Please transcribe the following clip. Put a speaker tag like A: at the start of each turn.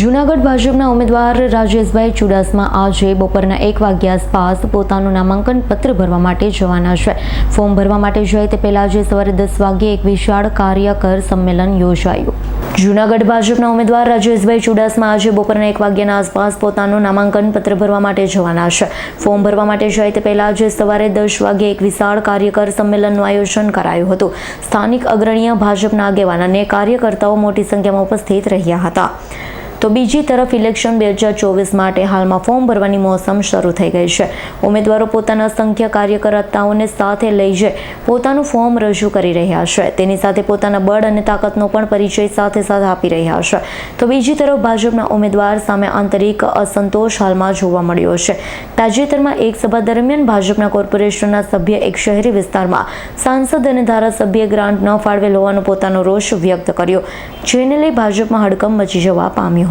A: જૂનાગઢ ભાજપના ઉમેદવાર રાજેશભાઈ ચુડાસમા આજે બપોરના એક વાગ્યા આસપાસ પોતાનું નામાંકન પત્ર ભરવા માટે જવાના છે. ફોર્મ ભરવા માટે જાય તે પહેલા આજે સવારે દસ વાગ્યે એક વિશાળ કાર્યકર સંમેલન યોજાયું. જૂનાગઢ ભાજપના ઉમેદવાર રાજેશભાઈ ચુડાસમા આજે બપોરના એક વાગ્યાના આસપાસ પોતાનું નામાંકન પત્ર ભરવા માટે જવાના છે. ફોર્મ ભરવા માટે જાય તે પહેલા આજે સવારે દસ વાગ્યે એક વિશાળ કાર્યકર સંમેલનનું આયોજન કરાયું હતું. સ્થાનિક અગ્રણીય ભાજપના આગેવાન અને કાર્યકર્તાઓ મોટી સંખ્યામાં ઉપસ્થિત રહ્યા હતા. તો બીજી તરફ ઇલેક્શન બે હજાર ચોવીસ માટે હાલમાં ફોર્મ ભરવાની મોસમ શરૂ થઈ ગઈ છે. ઉમેદવારો પોતાના સંખ્યા કાર્યકર્તાઓને સાથે લઈ જઈ પોતાનું ફોર્મ રજૂ કરી રહ્યા છે. તેની સાથે પોતાના બળ અને તાકાતનો પણ પરિચય સાથે સાથે આપી રહ્યા છે. તો બીજી તરફ ભાજપના ઉમેદવાર સામે આંતરિક અસંતોષ હાલમાં જોવા મળ્યો છે. તાજેતરમાં એક સભા દરમિયાન ભાજપના કોર્પોરેશનના સભ્ય એક શહેરી વિસ્તારમાં સાંસદ અને ધારાસભ્ય ગ્રાન્ટ ન ફાળવેલ હોવાનો પોતાનો રોષ વ્યક્ત કર્યો, જેને લઈ ભાજપમાં હડકંપ મચી જવા પામ્યો